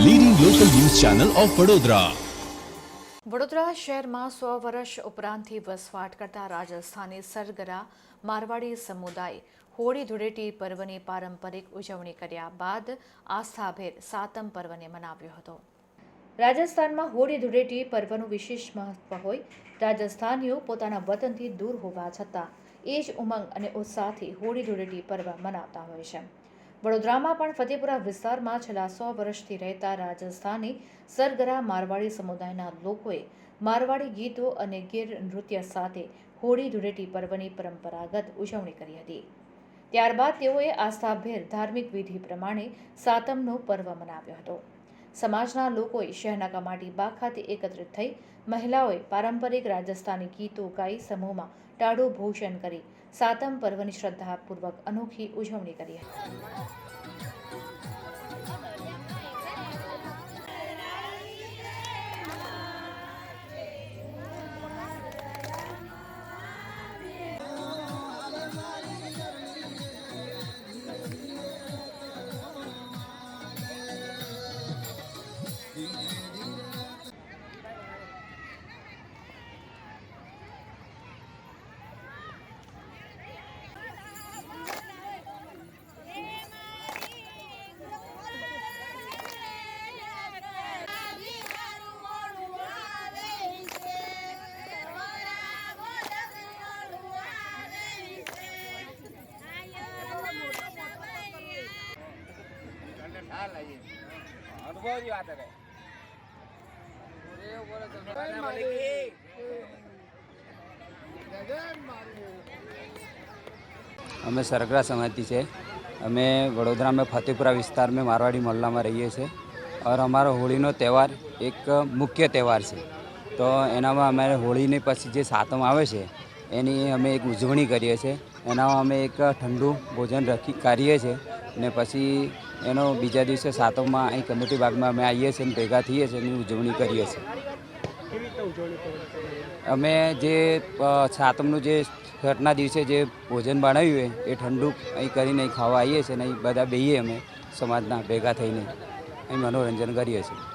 Channel of Vadodara Vadodara શહેરમાં સો વર્ષ ઉપરાંતથી વસવાટ કરતા રાજસ્થાની સરગરા, મારવાડી સમુદાય હોળી ધૂળેટી પર્વની પારંપરિક ઉજવણી કર્યા બાદ આસ્થાભેર સાતમ પર્વને મનાવ્યો હતો. રાજસ્થાનમાં હોળી ધૂળેટી પર્વનું વિશેષ મહત્વ હોય રાજસ્થાનીઓ પોતાના વતનથી દૂર હોવા છતાં એ જ ઉમંગ અને ઉત્સાહથી હોળી ધૂળેટી પર્વ મનાવતા હોય છે. વડોદરામાં પણ ફતેપુરા વિસ્તારમાં છેલ્લા સો વર્ષથી રહેતા રાજસ્થાની સરગરા મારવાડી સમુદાયના લોકોએ મારવાડી ગીતો અને ગીર નૃત્ય સાથે હોળી ધૂળેટી પર્વની પરંપરાગત ઉજવણી કરી હતી. ત્યારબાદ તેઓએ આસ્થાભેર ધાર્મિક વિધિ પ્રમાણે સાતમનો પર્વ મનાવ્યો હતો. સમાજના લોકોએ શહેરના કમાટી બાગ ખાતે એકત્રિત થઈ મહિલાઓએ પારંપરિક રાજસ્થાની ગીતો ગાઈ સમૂહમાં ટાળું ભૂષણ કરી. સાતમ પર્વની શ્રદ્ધાપૂર્વક અનોખી ઉજવણી કરી. હતી અમે સરગરા સમાજથી છે. અમે વડોદરામાં ફતેપુરા વિસ્તાર મેં મારવાડી મહોલ્લામાં રહીએ છીએ. ઓર અમારો હોળીનો તહેવાર એક મુખ્ય તહેવાર છે. તો એનામાં અમારે હોળીની પછી જે સાતમ આવે છે, એની અમે એક ઉજવણી કરીએ છીએ. એનામાં અમે એક ઠંડુ ભોજન રાખી કરીએ છીએ. અને પછી એનો બીજા દિવસે સાતમમાં અહીં કમિટી બાગમાં અમે આવીએ છીએ અને ભેગા થઈએ છીએ એની ઉજવણી કરીએ છીએ. અમે જે સાતમનું જે છઠના દિવસે જે ભોજન બનાવ્યું હોય, એ ઠંડુ અહીં કરીને ખાવા આવીએ છીએ અને બધા બેહીએ અમે સમાજના ભેગા થઈને અહીં મનોરંજન કરીએ છીએ.